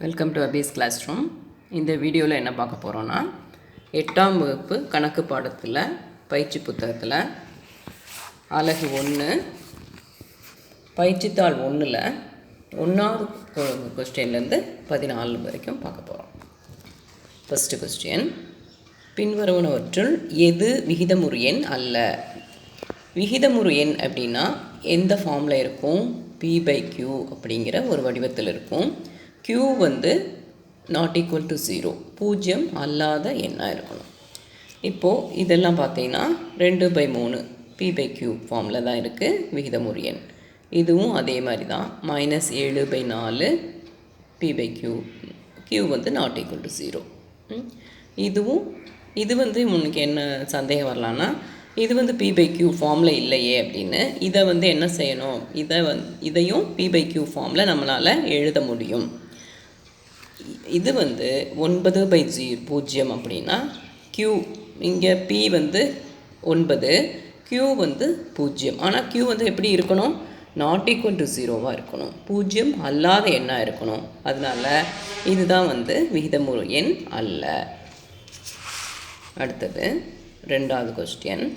Welcome to Hafiz classroom இந்த வீடியோவில் என்ன பார்க்க போகிறோன்னா எட்டாம் வகுப்பு கணக்கு பாடத்தில் பயிற்சி புத்தகத்தில் அழகு ஒன்று பயிற்சித்தாள் ஒன்றில் ஒன்றாவது கொஸ்டின்லேருந்து பதினாலு வரைக்கும் பார்க்க போகிறோம் ஃபஸ்ட்டு கொஸ்டின் பின்வருவனவற்றுள் எது விகிதமுறு எண் அல்ல? விகிதமுறு எண் அப்படின்னா எந்த ஃபார்மில் இருக்கும்? பி பை கியூ அப்படிங்கிற ஒரு வடிவத்தில் இருக்கும். க்யூ வந்து நாட் ஈக்குவல் டு ஜீரோ பூஜ்ஜியம் அல்லாத எண்ணாக இருக்கணும். இப்போது இதெல்லாம் பார்த்தீங்கன்னா ரெண்டு பை மூணு. பி பை க்யூ ஃபார்மில் தான் இருக்குது விகிதமுறு எண். இதுவும் அதே மாதிரி தான். மைனஸ் ஏழு பை நாலு. பி பை க்யூ க்யூ வந்து நாட் ஈக்குவல் டு ஜீரோ இதுவும் இது வந்து உனக்கு என்ன சந்தேகம் வரலான்னா இது வந்து பி பை க்யூ ஃபார்மில் இல்லையே அப்படின்னு இதை வந்து என்ன செய்யணும்? இதை வந் இதையும் பி பை க்யூ ஃபார்மில் நம்மளால் எழுத முடியும். இது வந்து ஒன்பது பை ஜீ பூஜ்ஜியம் அப்படின்னா க்யூ இங்கே பி வந்து ஒன்பது க்யூ வந்து பூஜ்ஜியம் ஆனால் க்யூ வந்து எப்படி இருக்கணும்? நாட் ஈக்குவல் டு ஜீரோவாக இருக்கணும். பூஜ்ஜியம் அல்லாத எண்ணாக இருக்கணும். அதனால் இதுதான் வந்து விகிதமுறு எண் அல்ல. அடுத்தது ரெண்டாவது கொஸ்டின்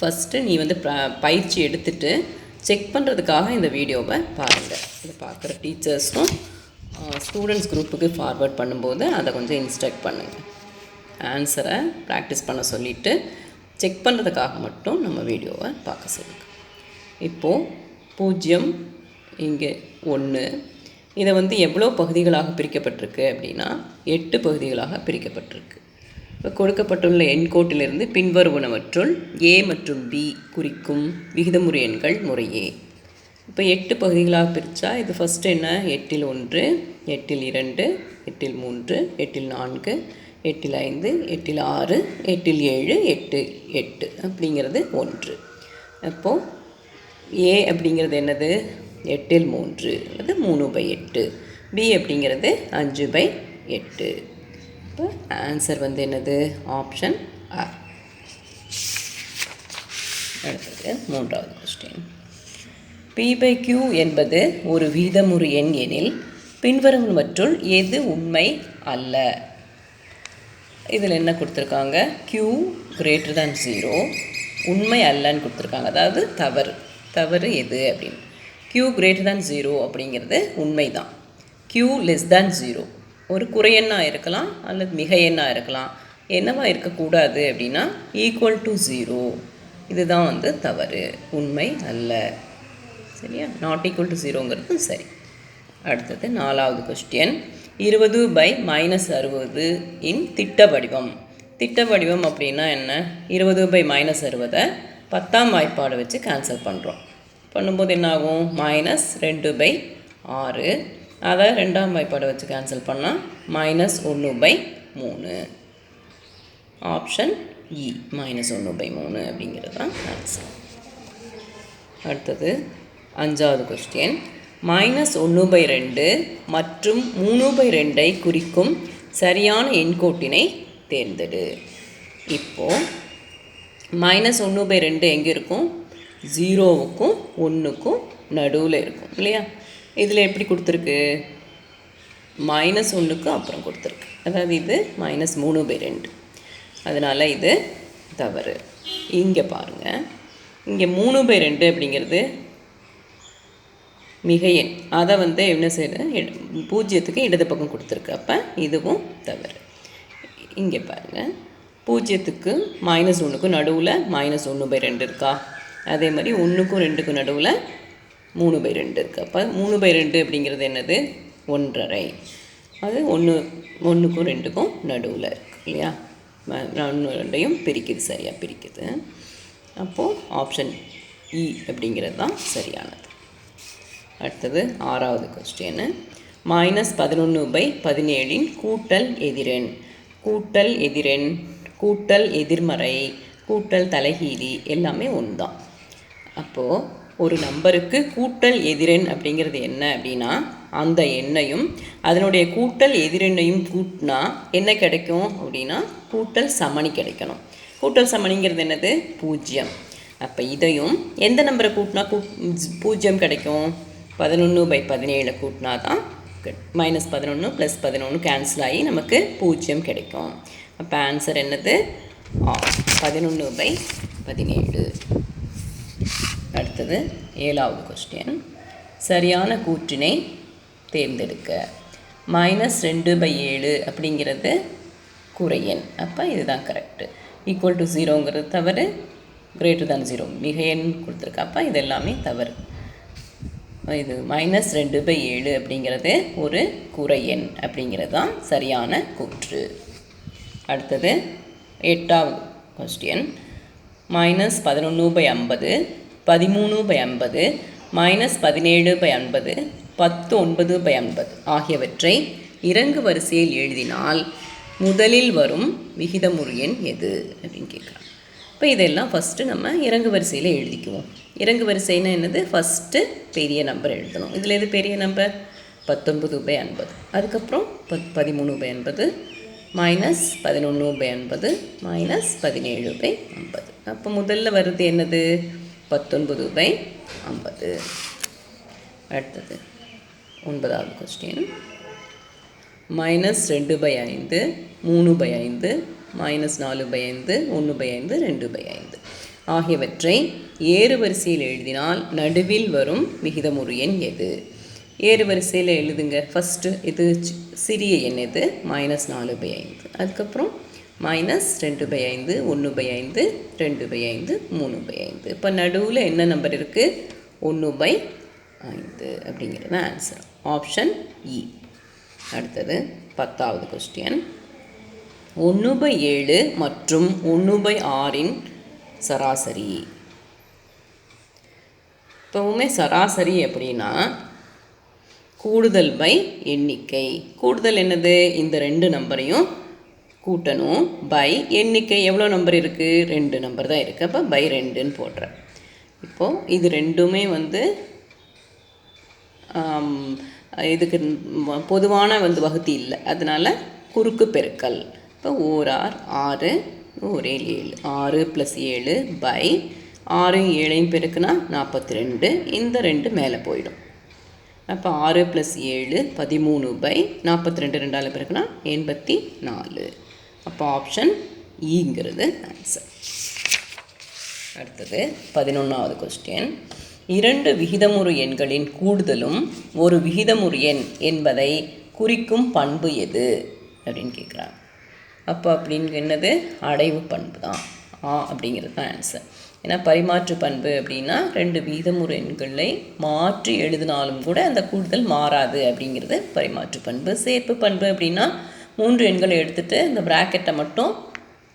ஃபஸ்ட்டு நீ வந்து ப- பயிற்சி எடுத்துட்டு செக் பண்ணுறதுக்காக இந்த வீடியோவை பாருங்கள் இதை பார்க்குற டீச்சர்ஸும் ஸ்டூடெண்ட்ஸ் குரூப்புக்கு ஃபார்வேர்ட் பண்ணும்போது அதை கொஞ்சம் இன்ஸ்ட்ரக்ட் பண்ணுங்கள் ஆன்சரை ப்ராக்டிஸ் பண்ண சொல்லிவிட்டு செக் பண்ணுறதுக்காக மட்டும் நம்ம வீடியோவை பார்க்க சொல்லுங்கள் இப்போது பூஜ்ஜியம் இங்கே ஒன்று இதை வந்து எவ்வளோ பகுதிகளாக பிரிக்கப்பட்டிருக்கு அப்படின்னா எட்டு பகுதிகளாக பிரிக்கப்பட்டிருக்கு. இப்போ கொடுக்கப்பட்டுள்ள எண்கோட்டிலிருந்து பின்வருவனவற்றுள் ஏ மற்றும் பி குறிக்கும் விகிதமுறை எண்கள் முறையே இப்போ எட்டு பகுதிகளாக பிரித்தா இது ஃபஸ்ட்டு என்ன? எட்டில் ஒன்று எட்டில் இரண்டு எட்டில் மூன்று எட்டில் நான்கு எட்டில் ஐந்து எட்டில் ஆறு எட்டில் ஏழு எட்டு எட்டு அப்படிங்கிறது ஒன்று. அப்போது ஏ அப்படிங்கிறது என்னது? எட்டில் மூன்று அல்லது மூணு பை எட்டு. பி அப்படிங்கிறது அஞ்சு பை எட்டு. இப்போ ஆன்சர் வந்து என்னது? ஆப்ஷன் ஆ அடுத்தது மூன்றாவது கொஸ்டின் பி பை கியூ என்பது ஒரு வீதமுறு எண் எனில் பின்வருவனவற்றுள் எது உண்மை அல்ல? இதில் என்ன கொடுத்துருக்காங்க? கியூ கிரேட்டர் தேன் ஜீரோ உண்மை அல்லன்னு கொடுத்துருக்காங்க. அதாவது தவறு தவறு எது அப்படின்னு. கியூ கிரேட்டர் தேன் ஜீரோ அப்படிங்கிறது உண்மை தான் கியூ லெஸ் தேன் ஜீரோ ஒரு குறையெண்ணாக இருக்கலாம் அல்லது மிக எண்ணாக இருக்கலாம். என்னவா இருக்கக்கூடாது அப்படின்னா ஈக்குவல் டு ஜீரோ இதுதான் வந்து தவறு உண்மை அல்ல. சரியா? நாட் ஈக்குவல் டு ஜீரோங்கிறது சரி. அடுத்தது நாலாவது கொஸ்டின் இருபது பை மைனஸ் அறுபது இன் திட்ட வடிவம். திட்ட வடிவம் அப்படின்னா என்ன? இருபது பை மைனஸ் அறுபதை பத்தாம் வாய்ப்பாடு வச்சு கேன்சல் பண்ணுறோம் பண்ணும்போது என்னாகும்? மைனஸ் ரெண்டு பை ஆறு. அதை ரெண்டாம் வாய்ப்பாடை வச்சு கேன்சல் பண்ணால் மைனஸ் ஒன்று பை மூணு. ஆப்ஷன் இ மைனஸ் ஒன்று பை மூணு அப்படிங்கிறது தான் ஆன்சர் அடுத்தது அஞ்சாவது கொஸ்டின் மைனஸ் ஒன்று பை ரெண்டு மற்றும் மூணு பை ரெண்டை குறிக்கும் சரியான எண்கோட்டினை தேர்ந்தெடு. இப்போது மைனஸ் ஒன்று பை ரெண்டு எங்கே இருக்கும்? ஜீரோவுக்கும் ஒன்றுக்கும் நடுவில் இருக்கும் இல்லையா? இதில் எப்படி கொடுத்துருக்கு? மைனஸ் ஒன்றுக்கு அப்புறம் கொடுத்துருக்கு. அதாவது இது மைனஸ் மூணு பை ரெண்டு அதனால் இது தவறு. இங்கே பாருங்கள் இங்கே மூணு பை ரெண்டு அப்படிங்கிறது மிகையன். அதை வந்து என்ன செய்யுது பூஜ்ஜியத்துக்கு இடது பக்கம் கொடுத்துருக்கு. அப்போ இதுவும் தவறு. இங்கே பாருங்கள் பூஜ்ஜியத்துக்கு மைனஸ் ஒன்றுக்கும் நடுவில் மைனஸ் ஒன்று பை ரெண்டு இருக்கா? அதே மாதிரி ஒன்றுக்கும் ரெண்டுக்கும் நடுவில் மூணு பை ரெண்டு இருக்குது அப்போ மூணு பை ரெண்டு அப்படிங்கிறது என்னது? ஒன்றரை. அது ஒன்று ஒன்றுக்கும் ரெண்டுக்கும் நடுவில் இருக்குது இல்லையா? ஒன்று ரெண்டையும் பிரிக்குது சரியாக பிரிக்குது. அப்போது ஆப்ஷன் இ e அப்படிங்கிறது தான் சரியானது. அடுத்தது ஆறாவது கொஸ்டின் மைனஸ் பதினொன்று பை பதினேழின் கூட்டல் எதிரெண். கூட்டல் எதிரெண் கூட்டல் எதிர்மறை கூட்டல் தலைகீதி எல்லாமே ஒன்று தான் அப்போது ஒரு நம்பருக்கு கூட்டல் எதிரெண் அப்படிங்கிறது என்ன அப்படின்னா அந்த எண்ணையும் அதனுடைய கூட்டல் எதிரெண்ணையும் கூட்டினா என்ன கிடைக்கும் அப்படின்னா கூட்டல் சமணி கிடைக்கணும். கூட்டல் சமணிங்கிறது என்னது? பூஜ்ஜியம். அப்போ இதையும் எந்த நம்பரை கூட்டினா கூ பூஜ்ஜியம் கிடைக்கும்? பதினொன்று பை பதினேழு கூட்டினா தான் மைனஸ் பதினொன்று ப்ளஸ் பதினொன்று கேன்சல் ஆகி நமக்கு பூஜ்ஜியம் கிடைக்கும். அப்போ ஆன்சர் என்னது? பதினொன்று பை பதினேழு. அடுத்தது ஏழாவது கொஸ்டின் சரியான கூற்றினை தேர்ந்தெடுக்க. மைனஸ் ரெண்டு பை ஏழு அப்படிங்கிறது குறையன். அப்போ இதுதான் கரெக்டு ஈக்குவல் டு ஜீரோங்கிறது தவறு கிரேட்டர் தான் ஜீரோ மிகையன் கொடுத்துருக்கு. அப்போ இது எல்லாமே தவறு. இது மைனஸ் ரெண்டு பை ஏழு அப்படிங்கிறது ஒரு குறையன் அப்படிங்கிறது தான் சரியான கூற்று. அடுத்தது எட்டாவது கொஸ்டின் மைனஸ் பதினொன்று பை ஐம்பது பதிமூணு பை ஐம்பது மைனஸ் பதினேழு பை ஐம்பது பத்து ஒன்பது பை ஐம்பது ஆகியவற்றை இறங்கு வரிசையில் எழுதினால் முதலில் வரும் விகிதமுறு எண் எது அப்படின்னு கேட்குறாங்க இப்போ இதெல்லாம் ஃபஸ்ட்டு நம்ம இறங்கு வரிசையில் எழுதிக்குவோம். இறங்கு வரிசைன்னா என்னது? ஃபஸ்ட்டு பெரிய நம்பர் எழுதணும். இதில் எது பெரிய நம்பர் பத்தொன்பது பை ஐம்பது அதுக்கப்புறம் பத் பதிமூணு பை ஐம்பது மைனஸ் பதினொன்று பை ஐம்பது மைனஸ் பதினேழு பை ஐம்பது அப்போ முதல்ல வருது என்னது? பத்தொன்பது பை ஐம்பது அடுத்தது ஒன்பதாவது கொஸ்டின் மைனஸ் ரெண்டு பை ஐந்து மூணு பை ஐந்து மைனஸ் நாலு பை ஐந்து ஒன்று பை ஐந்து ரெண்டு பை ஐந்து. ஆகியவற்றை ஏறுவரிசையில் எழுதினால் நடுவில் வரும் விகிதமுறு எண் எது? ஏறுவரிசையில் எழுதுங்க. ஃபஸ்ட்டு இது சிறிய எண் எது? மைனஸ் நாலு பை ஐந்து. அதுக்கப்புறம் மைனஸ் ரெண்டு பை ஐந்து ஒன்று பை ஐந்து ரெண்டு பை ஐந்து மூணு பை ஐந்து. இப்போ நடுவில் என்ன நம்பர் இருக்குது ஒன்று பை ஐந்து அப்படிங்கிறது ஆன்சர் ஆப்ஷன் இ e. அடுத்தது பத்தாவது கொஸ்டின் ஒன்று பை ஏழு மற்றும் ஒன்று பை ஆறின் சராசரி. இப்போவுமே சராசரி அப்படின்னா கூடுதல் பை எண்ணிக்கை. கூடுதல் என்னது? இந்த ரெண்டு நம்பரையும் கூட்டணும். பை எண்ணிக்கை எவ்வளோ நம்பர் இருக்குது ரெண்டு நம்பர் தான் இருக்குது அப்போ பை ரெண்டுன்னு போடுறேன். இப்போது இது ரெண்டுமே வந்து இதுக்கு பொதுவான வந்து வகுதி இல்லை. அதனால குறுக்கு பெருக்கல். இப்போ ஓரார் ஆறு ஒரே ஏழு ஆறு ப்ளஸ் ஏழு பை ஆறு ஏழையும் பெருக்குனா நாற்பத்தி ரெண்டு இந்த ரெண்டு மேலே போயிடும். அப்போ ஆறு ப்ளஸ் ஏழு பதிமூணு பை நாற்பத்தி ரெண்டு ரெண்டால் பிறகுனா எண்பத்தி நாலு அப்போ ஆப்ஷன் ஈங்கிறது ஆன்சர் அடுத்தது பதினொன்றாவது கொஸ்டின் இரண்டு விகிதமுறு எண்களின் கூடுதலும் ஒரு விகிதமுறு எண் என்பதை குறிக்கும் பண்பு எது? அப்படின்னு கேட்குறாங்க அப்போ அப்படின்னு என்னது? அடைவு பண்பு தான். ஆ அப்படிங்கிறது தான் ஆன்சர் ஏன்னா பரிமாற்று பண்பு அப்படின்னா ரெண்டு வீதமுறு எண்களை மாற்றி எழுதினாலும் கூட அந்த கூடுதல் மாறாது அப்படிங்கிறது பரிமாற்று பண்பு. சேர்ப்பு பண்பு அப்படின்னா மூன்று எண்களை எடுத்துகிட்டு இந்த ப்ராக்கெட்டை மட்டும்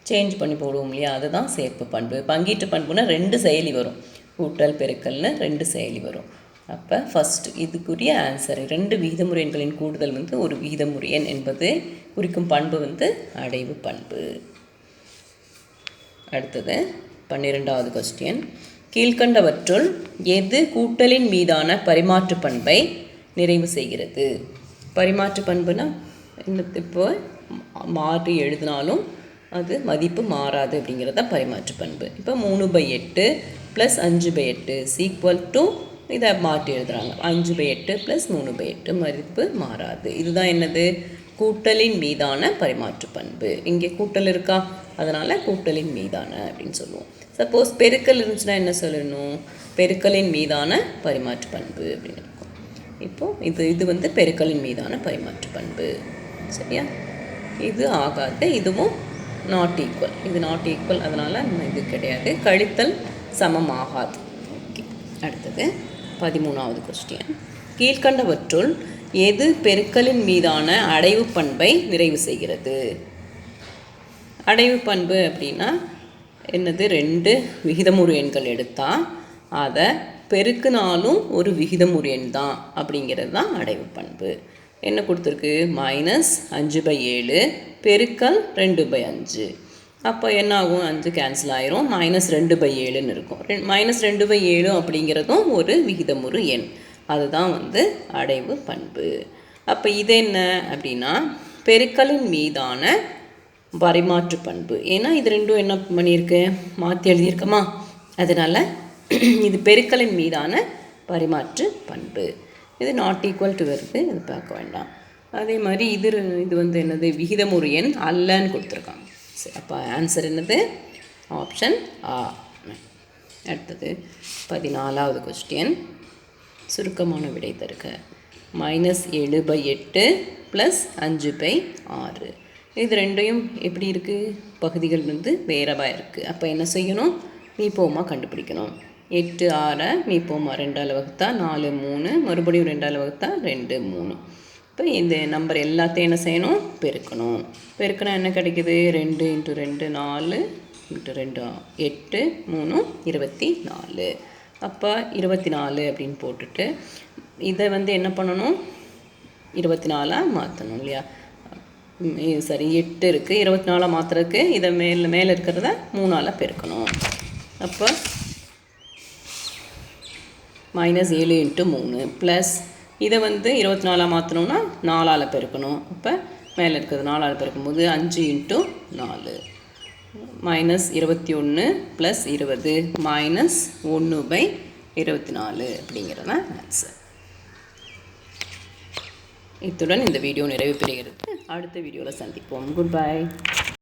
சேஞ்ச் பண்ணி போடுவோம் இல்லையா? அதுதான் சேர்ப்பு பண்பு. பங்கீட்டு பண்புனா ரெண்டு செயலி வரும். கூட்டல் பெருக்கல்னு ரெண்டு செயலி வரும். அப்போ ஃபஸ்ட் இதுக்குரிய ஆன்சர் ரெண்டு விகிதமுறை எண்களின் கூடுதல் வந்து ஒரு விகிதமுறை எண் என்பது குறிக்கும் பண்பு வந்து அடைவு பண்பு. அடுத்தது பன்னிரெண்டாவது கொஸ்டின் கீழ்கண்டவற்றுள் எது கூட்டலின் மீதான பரிமாற்று பண்பை நிறைவு செய்கிறது? பரிமாற்று பண்புனா இப்போ மாறி எழுதினாலும் அது மதிப்பு மாறாது அப்படிங்கிறது தான் பரிமாற்று பண்பு. இப்போ மூணு பை எட்டு ப்ளஸ் அஞ்சு பை எட்டு சீக்வல் டு இதை மாற்றி எழுதுகிறாங்க அஞ்சு பை எட்டு ப்ளஸ் மூணு பை எட்டு மதிப்பு மாறாது. இதுதான் என்னது? கூட்டலின் மீதான பரிமாற்று பண்பு. இங்கே கூட்டல் இருக்கா? அதனால் கூட்டலின் மீதான அப்படின்னு சொல்லுவோம். சப்போஸ் பெருக்கல் இருந்துச்சுன்னா என்ன சொல்லணும்? பெருக்கலின் மீதான பரிமாற்று பண்பு அப்படின்னு இருக்கும். இப்போது இது இது வந்து பெருக்கலின் மீதான பரிமாற்று பண்பு. சரியா? இது ஆகாது. இதுவும் நாட் ஈக்குவல் இது நாட் ஈக்குவல் அதனால் இது கிடையாது. கழித்தல் சமம் ஆகாது. ஓகே அடுத்தது. பதிமூணாவது கொஸ்டின் கீழ்கண்டவற்றுள் எது பெருக்கலின் மீதான அடைவு பண்பை நிறைவு செய்கிறது? அடைவு பண்பு அப்படின்னா என்னது? ரெண்டு விகிதமுறு எண்கள் எடுத்தால் அதை பெருக்குனாலும் ஒரு விகிதமுறு எண் தான் அப்படிங்கிறது தான் அடைவு பண்பு. என்ன கொடுத்துருக்கு? மைனஸ் அஞ்சு பை ஏழு பெருக்கல் ரெண்டு பை அஞ்சு. அப்போ என்ன ஆகும் அஞ்சு கேன்சல் ஆயிரும். மைனஸ் ரெண்டு பை ஏழுன்னு இருக்கும். மைனஸ் ரெண்டு பை ஏழு அப்படிங்கிறதும் ஒரு விகிதமுறு எண். அதுதான் வந்து அடைவு பண்பு. அப்போ இது என்ன அப்படின்னா பெருக்களின் மீதான பரிமாற்று பண்பு. ஏன்னா இது ரெண்டும் என்ன பண்ணியிருக்கு? மாற்றி எழுதியிருக்கமா? அதனால் இது பெருக்களின் மீதான பரிமாற்று பண்பு. இது நாட் ஈக்குவல் டு வருது. இது பார்க்க வேண்டாம். அதே மாதிரி இது இது வந்து என்னது? விகிதமுறு எண் அல்லன்னு கொடுத்துருக்காங்க. சரி அப்போ ஆன்சர் என்னது? ஆப்ஷன் ஆ அடுத்தது பதினாலாவது கொஸ்டின் சுருக்கமான விடை தருக. மைனஸ் ஏழு பை எட்டு ப்ளஸ் அஞ்சு பை ஆறு. இது ரெண்டையும் எப்படி இருக்குது பகுதிகள் வந்து வேறவா இருக்குது அப்போ என்ன செய்யணும்? மீப்போமா கண்டுபிடிக்கணும். எட்டு ஆறை மீப்போமா? ரெண்டால் வகுத்தா நாலு மூணு. மறுபடியும் ரெண்டால் வகுத்தா ரெண்டு மூணு. இந்த நம்பர் எல்லாத்தையும் என்ன செய்யணும்? பெருக்கணும். பெருக்கினா என்ன கிடைக்குது? ரெண்டு இன்ட்டு ரெண்டு நாலு இன்ட்டு ரெண்டு எட்டு மூணு இருபத்தி நாலு. அப்போ இருபத்தி நாலு அப்படின்னு போட்டுட்டு இதை வந்து என்ன பண்ணணும்? இருபத்தி நாலாக மாற்றணும் இல்லையா? சரி எட்டு இருக்குது இருபத்தி நாலாக மாற்றுறதுக்கு இதை மேலே மேலே இருக்கிறத மூணால் பெருக்கணும். அப்போ மைனஸ் ஏழு இன்ட்டு மூணு ப்ளஸ் இதை வந்து இருபத்தி நாலாக மாற்றணும்னா நாலால் பெருக்கணும். இப்போ மேலே இருக்கிறது நாலால் பெருக்கும்போது அஞ்சு இன்ட்டு நாலு. மைனஸ் இருபத்தி ஒன்று ப்ளஸ் இருபது மைனஸ் ஒன்று பை இருபத்தி நாலு அப்படிங்கிறது தான் ஆன்சர் இத்துடன் இந்த வீடியோ நிறைவு பெறுகிறது. அடுத்த வீடியோவில் சந்திப்போம். Good bye